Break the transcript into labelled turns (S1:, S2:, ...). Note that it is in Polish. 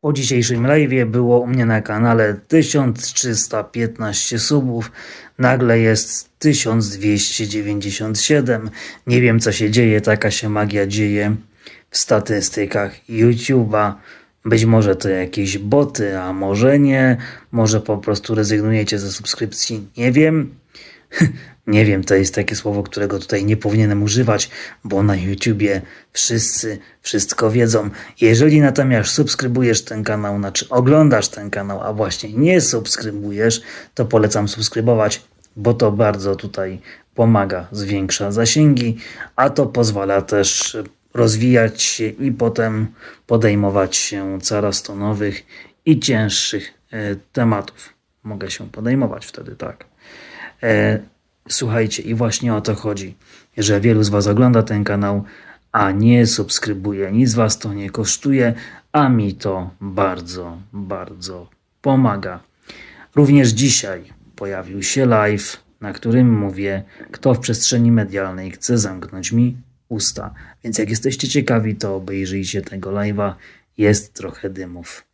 S1: Po dzisiejszym live było u mnie na kanale 1315 subów, nagle jest 1297. Nie wiem co się dzieje, taka się magia dzieje w statystykach YouTube'a. Być może to jakieś boty, a może nie. Może po prostu rezygnujecie ze subskrypcji. Nie wiem. Nie wiem, to jest takie słowo, którego tutaj nie powinienem używać, bo na YouTubie wszyscy wszystko wiedzą. Jeżeli natomiast subskrybujesz ten kanał, znaczy oglądasz ten kanał, a właśnie nie subskrybujesz, to polecam subskrybować, bo to bardzo tutaj pomaga, zwiększa zasięgi, a to pozwala też rozwijać się i potem podejmować się coraz to nowych i cięższych e, tematów. Mogę się podejmować wtedy, tak. E, słuchajcie, i właśnie o to chodzi, że wielu z Was ogląda ten kanał, a nie subskrybuje. Nic Was to nie kosztuje, a mi to bardzo, bardzo pomaga. Również dzisiaj pojawił się live, na którym mówię, kto w przestrzeni medialnej chce zamknąć mi usta. Więc jak jesteście ciekawi, to obejrzyjcie tego live'a. Jest trochę dymów.